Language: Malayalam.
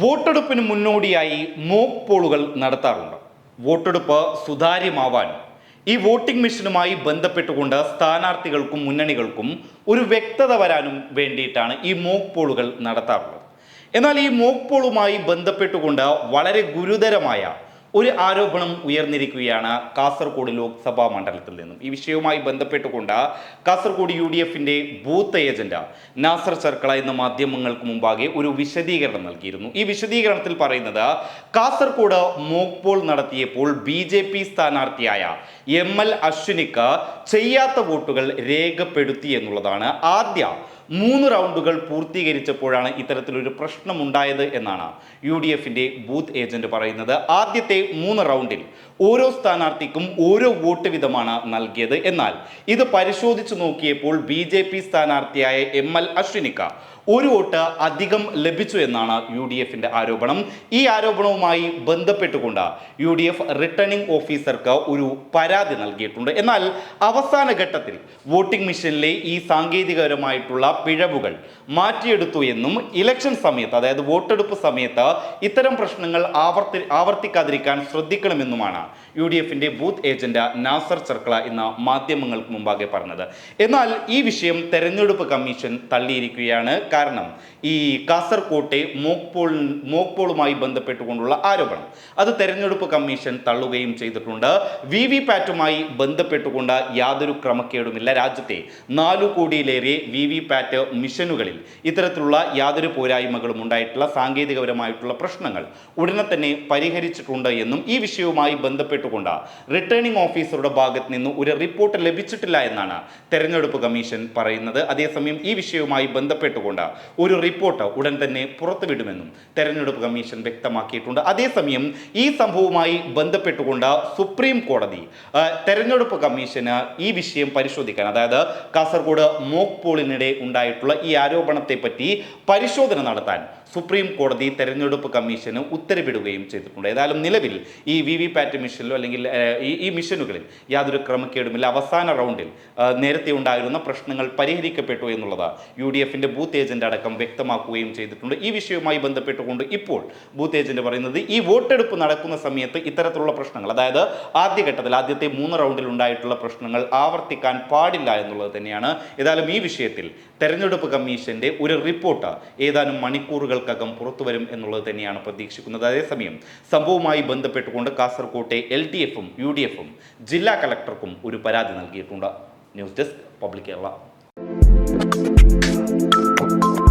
വോട്ടെടുപ്പിന് മുന്നോടിയായി മോക്ക് പോളുകൾ നടത്താറുണ്ട്. വോട്ടെടുപ്പ് സുതാര്യമാവാൻ ഈ വോട്ടിംഗ് മെഷീനുമായി ബന്ധപ്പെട്ടുകൊണ്ട് സ്ഥാനാർത്ഥികൾക്കും മുന്നണികൾക്കും ഒരു വ്യക്തത വരാനും വേണ്ടിയിട്ടാണ് ഈ മോക്ക് പോളുകൾ നടത്താറുള്ളത്. എന്നാൽ ഈ മോക്ക് പോളുമായി ബന്ധപ്പെട്ടുകൊണ്ട് വളരെ ഗുരുതരമായ ഒരു ആരോപണം ഉയർന്നിരിക്കുകയാണ് കാസർഗോഡ് ലോക്സഭാ മണ്ഡലത്തിൽ നിന്നും. ഈ വിഷയവുമായി ബന്ധപ്പെട്ടുകൊണ്ട് കാസർഗോഡ് യു ഡി എഫിന്റെ ബൂത്ത് ഏജന്റ് നാസർ ചർക്കള എന്ന മാധ്യമങ്ങൾക്ക് മുമ്പാകെ ഒരു വിശദീകരണം നൽകിയിരുന്നു. ഈ വിശദീകരണത്തിൽ പറയുന്നത് കാസർഗോഡ് മോക്ക് പോൾ നടത്തിയപ്പോൾ ബി ജെ പി സ്ഥാനാർത്ഥിയായ എം എൽ അശ്വിനിക്ക് ചെയ്യാത്ത വോട്ടുകൾ രേഖപ്പെടുത്തി എന്നുള്ളതാണ് ആദ്യ മൂന്ന് റൗണ്ടുകൾ പൂർത്തീകരിച്ചപ്പോഴാണ് ഇത്തരത്തിലൊരു പ്രശ്നമുണ്ടായത് എന്നാണ് യു ഡി എഫിന്റെ ബൂത്ത് ഏജന്റ് പറയുന്നത്. ആദ്യത്തെ മൂന്ന് റൗണ്ടിൽ ഓരോ സ്ഥാനാർത്ഥിക്കും ഓരോ വോട്ട് വീതമാണ് നൽകിയത്. എന്നാൽ ഇത് പരിശോധിച്ചു നോക്കിയപ്പോൾ ബി സ്ഥാനാർത്ഥിയായ എം എൽ അശ്വിനിക്ക ഒരു വോട്ട് അധികം ലഭിച്ചു എന്നാണ് യു ഡി എഫിന്റെ ആരോപണം. ഈ ആരോപണവുമായി ബന്ധപ്പെട്ടുകൊണ്ട് യു ഡി എഫ് റിട്ടേണിംഗ് ഓഫീസർക്ക് ഒരു പരാതി നൽകിയിട്ടുണ്ട്. എന്നാൽ അവസാന ഘട്ടത്തിൽ വോട്ടിംഗ് മെഷീനിലെ ഈ സാങ്കേതികപരമായിട്ടുള്ള പിഴവുകൾ മാറ്റിയെടുത്തു എന്നും ഇലക്ഷൻ സമയത്ത് അതായത് വോട്ടെടുപ്പ് സമയത്ത് ഇത്തരം പ്രശ്നങ്ങൾ ആവർത്തി ആവർത്തിക്കാതിരിക്കാൻ ശ്രദ്ധിക്കണമെന്നുമാണ് യു ഡി എഫിന്റെ ബൂത്ത് ഏജന്റ് നാസർ ചർക്കള എന്ന മാധ്യമങ്ങൾക്ക് മുമ്പാകെ പറഞ്ഞത്. എന്നാൽ ഈ വിഷയം തെരഞ്ഞെടുപ്പ് കമ്മീഷൻ തള്ളിയിരിക്കുകയാണ്. കാരണം ഈ കാസർകോട്ടെ മോക്ക് പോൾ മോക്ക് പോളുമായി ബന്ധപ്പെട്ടുകൊണ്ടുള്ള ആരോപണം. അത് തെരഞ്ഞെടുപ്പ് കമ്മീഷൻ തള്ളുകയും ചെയ്തിട്ടുണ്ട്. വി വി പാറ്റുമായി ബന്ധപ്പെട്ടുകൊണ്ട് യാതൊരു ക്രമക്കേടുമില്ല രാജ്യത്തെ. നാലു കോടിയിലേറെ വി വി പാറ്റ് മിഷനുകളിൽ ഇത്തരത്തിലുള്ള യാതൊരു പോരായ്മകളും ഉണ്ടായിട്ടുള്ള സാങ്കേതികപരമായിട്ടുള്ള പ്രശ്നങ്ങൾ ഉടനെ തന്നെ പരിഹരിച്ചിട്ടുണ്ട് എന്നും ഈ വിഷയവുമായി ബന്ധപ്പെട്ടുകൊണ്ട് റിട്ടേണിംഗ് ഓഫീസറുടെ ഭാഗത്ത് നിന്ന് ഒരു റിപ്പോർട്ട് ലഭിച്ചിട്ടില്ല എന്നാണ് തെരഞ്ഞെടുപ്പ് കമ്മീഷൻ പറയുന്നത്. അതേസമയം ഈ വിഷയവുമായി ബന്ധപ്പെട്ടുകൊണ്ട് ഒരു റിപ്പോർട്ട് ഉടൻ തന്നെ പുറത്തുവിടുമെന്നും തെരഞ്ഞെടുപ്പ് കമ്മീഷൻ വ്യക്തമാക്കിയിട്ടുണ്ട്. അതേസമയം ഈ സംഭവവുമായി ബന്ധപ്പെട്ടുകൊണ്ട് സുപ്രീം കോടതി തെരഞ്ഞെടുപ്പ് കമ്മീഷന് ഈ വിഷയം പരിശോധിക്കാൻ അതായത് കാസർഗോഡ് മോക്ക് പോളിനിടെ ഉണ്ടായിട്ടുള്ള ഈ ആരോപണത്തെ പറ്റി പരിശോധന നടത്താൻ സുപ്രീം കോടതി തെരഞ്ഞെടുപ്പ് കമ്മീഷന് ഉത്തരവിടുകയും ചെയ്തിട്ടുണ്ട്. ഏതായാലും നിലവിൽ ഈ വി വി പാറ്റ് മിഷനിലോ അല്ലെങ്കിൽ ഈ മിഷനുകളിൽ യാതൊരു ക്രമക്കേടുമില്ല. അവസാന റൗണ്ടിൽ നേരത്തെ ഉണ്ടായിരുന്ന പ്രശ്നങ്ങൾ പരിഹരിക്കപ്പെട്ടു എന്നുള്ളത് യു ഡി എഫിന്റെ ബൂത്ത് ഏജന്റ് അടക്കം വ്യക്തമാക്കുകയും ചെയ്തിട്ടുണ്ട്. ഈ വിഷയവുമായി ബന്ധപ്പെട്ടുകൊണ്ട് ഇപ്പോൾ ബൂത്ത് ഏജന്റ് പറയുന്നത് ഈ വോട്ടെടുപ്പ് നടക്കുന്ന സമയത്ത് ഇത്തരത്തിലുള്ള പ്രശ്നങ്ങൾ അതായത് ആദ്യഘട്ടത്തിൽ ആദ്യത്തെ മൂന്ന് റൗണ്ടിൽ ഉണ്ടായിട്ടുള്ള പ്രശ്നങ്ങൾ ആവർത്തിക്കാൻ പാടില്ല എന്നുള്ളത് തന്നെയാണ്. ഏതായാലും ഈ വിഷയത്തിൽ തെരഞ്ഞെടുപ്പ് കമ്മീഷന്റെ ഒരു റിപ്പോർട്ട് ഏതാനും മണിക്കൂറുകൾക്കകം പുറത്തുവരും എന്നുള്ളത് തന്നെയാണ് പ്രതീക്ഷിക്കുന്നത്. അതേസമയം സംഭവവുമായി ബന്ധപ്പെട്ടുകൊണ്ട് കാസർകോട്ടെ എൽ ഡി എഫും യു ഡി എഫും ജില്ലാ കളക്ടർക്കും ഒരു പരാതി നൽകിയിട്ടുണ്ട്. News desk public Kerala. Música